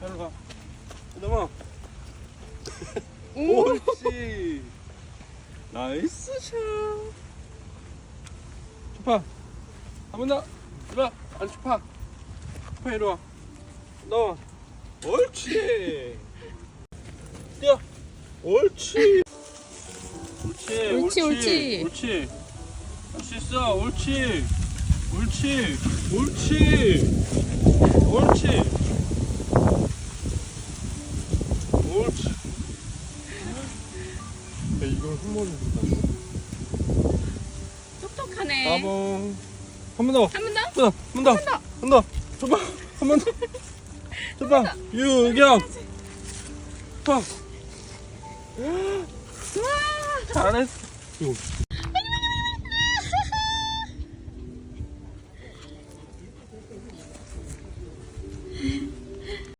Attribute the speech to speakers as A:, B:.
A: 일로 가. 넘어.
B: 오.
A: 옳지. 나이스 샷. 초파. 한번 더. 와. 안 초파. 초파 이리 와. 넘어. 옳지. 뛰어. 옳지. 옳지.
B: 옳지, 옳지.
A: 옳지. 할 수 있어. 옳지. 옳지. 옳지. 옳지. 옳지. 야, 이걸 한 번에 본다.
B: 똑똑하네.
A: 따봉. 한번 더.
B: 한 번 더.
A: 한번 더. 한 번 더. 한 번 더. 줘봐. 한번 더. 줘봐. 유경. 봐.
B: 우와.
A: 잘했어. 이거